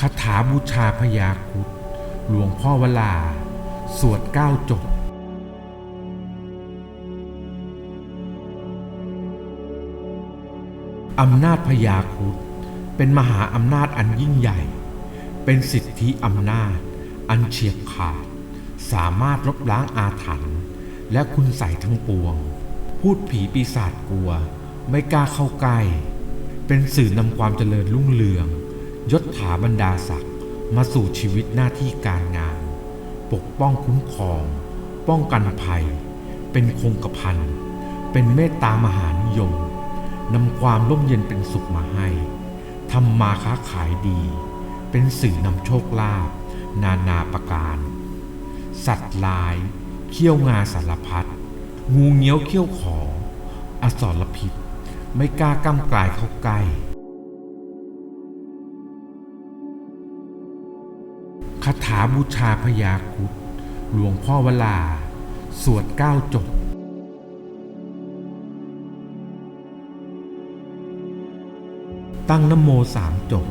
คาถาบูชาพยาคุดหลวงพ่อวลา สวดเก้าจบอำนาจพยาคุดเป็นมหาอำนาจอันยิ่งใหญ่ เป็นสิทธิอำนาจ อันเฉียบขาด สามารถลบล้างอาถรรพ์และคุณใส่ทั้งปวง พูดผีปีศาจกลัว ไม่กล้าเข้าใกล้ เป็นสื่อนำความเจริญรุ่งเรือง ยศถาบรรดาศักดิ์มาสู่ชีวิตหน้าที่การงาน ปกป้องคุ้มครอง ป้องกันภัย เป็นคงกระพันเป็นเมตตามหานิยมนำความร่มเย็นเป็นสุขมาให้ทำมาค้าขายดี เป็นสื่อนำโชคลาภนานาประการ สัตว์ลาย เขี้ยวงาสารพัดงูเงี้ยวเขี้ยวขอ อสรพิษ ไม่กล้าก้ำกลายเข้าใกล้ คาถาบูชาพยาคุดหลวงพ่อวลา สวดเก้าจบ ตั้งนโมสามจบ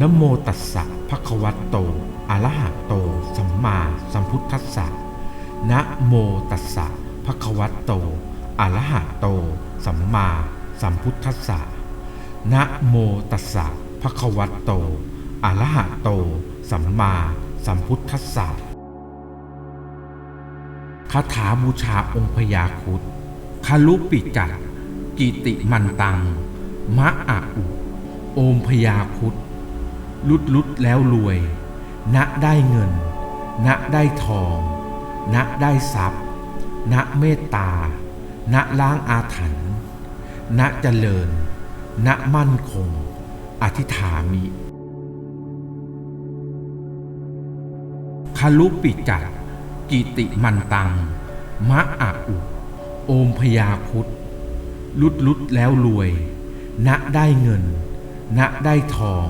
นโมตัสสะภะคะวะโตอะระหะโต สัมมาสัมพุทธัสสะนะโมตัสสะภะคะวะโตอะระหะโต สัมมาสัมพุทธัสสะนะโมตัสสะภะคะวะโตอะระหะโต สัมมาสัมพุทธัสสะคาถาบูชาองค์พยาคุดคาลุปิกัดกิติมันตัง มะอะอุโอมพยาคุดลุดลุดแล้วรวย ณได้เงิน ณได้ทอง ณได้ทรัพย์ ณเมตตา ณล้างอาถรรพ์ณเจริญ ณมั่นคง อธิษฐามิ คาลุปิกัดกิติมันตัง มะอะอุ โอมพยาคุดลุดลุดแล้วรวย ณได้เงิน ณได้ทอง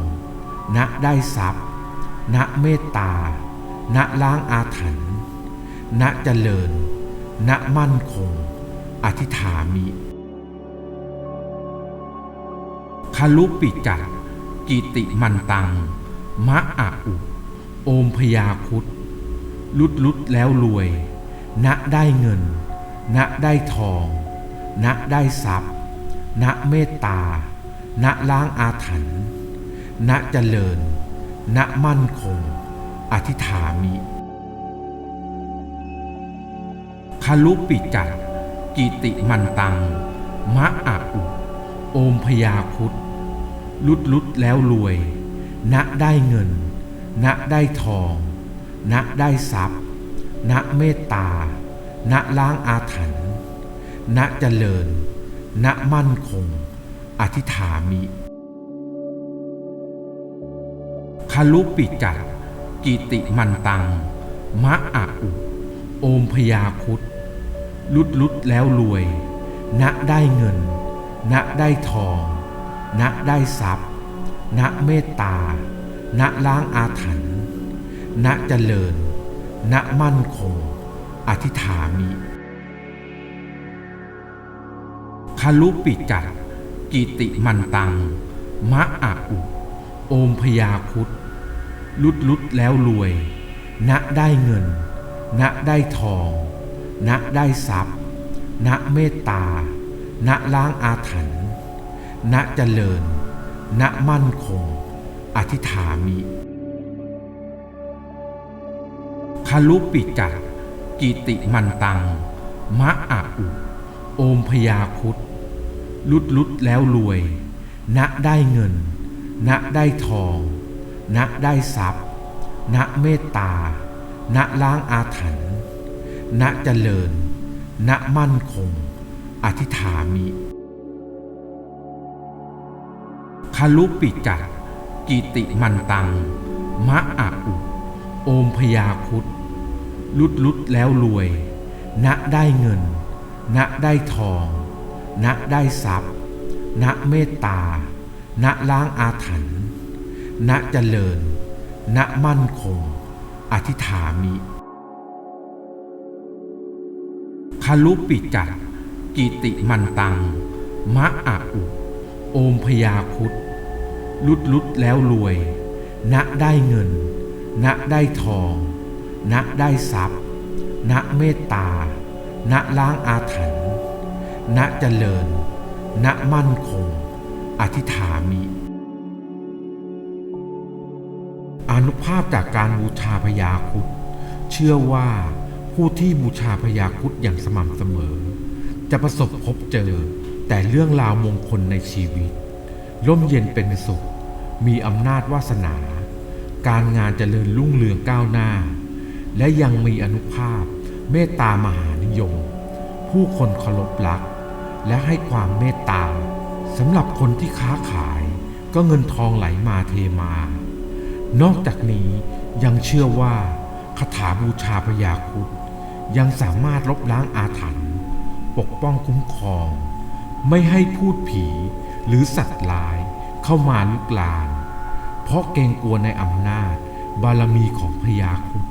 ณได้ทรัพย์ ณเมตตา ณล้างอาถรรพ์ณเจริญ ณมั่นคง อธิษฐามิคาลุปิกัดกิติมันตัง มะอะอุ โอมพยาคุด ลุดลุดแล้วรวย ณได้เงิน ณได้ทอง ณได้ทรัพย์ ณเมตตา ณล้างอาถรรพ์ณเจริญ ณมั่นคง อธิษฐามิคาลุปิกัดกิติมันตัง มะอะอุโอมพยาคุดลุดลุดแล้วรวย ณได้เงิน ณได้ทอง ณได้ทรัพย์ ณเมตตา ณล้างอาถรรพ์ ณเจริญ ณมั่นคง อธิษฐามิคาลุปิกัดกิติมันตัง มะอะอุ โอมพยาคุดลุดลุดแล้วรวย ณได้เงิน ณได้ทอง ณได้ทรัพย์ ณเมตตา ณล้างอาถรรพ์ ณเจริญ ณมั่นคง อธิฐามิคาลุปิกัดกิติมันตัง มะอะอุ โอมพยาคุดลุดลุดแล้วรวย ณได้เงิน ณได้ทอง ณได้ทรัพย์ ณเมตตา ณล้างอาถรรพ์ ณเจริญ ณมั่นคง อธิฐามิ คาลุปิกัดกิติมันตัง มะอะอุ โอมพยาคุดลุดลุดแล้วรวย ณได้เงิน ณได้ทอง ณได้ทรัพย์ ณเมตตา ณล้างอาถรรพ์ณเจริญ ณมั่นคง อธิษฐามิคาลุปิกัดกิติมันตัง มะอะอุ โอมพยาคุด ลุดลุดแล้วรวย ณได้เงิน ณได้ทอง ณได้ทรัพย์ ณเมตตา ณล้างอาถรรพ์ณเจริญ ณมั่นคง อธิษฐามิคาลุปิกัดกิติมันตัง มะอะอุโอมพยาคุดลุดลุดแล้วรวย ณได้เงิน ณได้ทอง ณได้ทรัพย์ ณเมตตา ณล้างอาถรรพ์ ณเจริญ ณมั่นคง อธิษฐามิ อนุภาพจากการบูชาพญาครุดเชื่อว่าผู้ที่บูชาพญาครุดอย่างสม่ำเสมอ จะประสบพบเจอแต่เรื่องราวมงคลในชีวิต ร่มเย็นเป็นสุข มีอำนาจวาสนา การงานเจริญรุ่งเรืองก้าวหน้า และยังมีอนุภาพ เมตตามหานิยม ผู้คนเคารพรัก และให้ความเมตตาสำหรับคนที่ค้าขายก็เงินทองไหลมาเทมา นอกจากนี้ยังเชื่อว่าคาถาบูชาพญาครุดยังสามารถลบล้างอาถรรพ์ปกป้องคุ้มครอง ไม่ให้พูดผีหรือสัตว์ร้ายเข้ามาลุกลาน เพราะเกรงกลัวในอำนาจบารมีของพญาครุด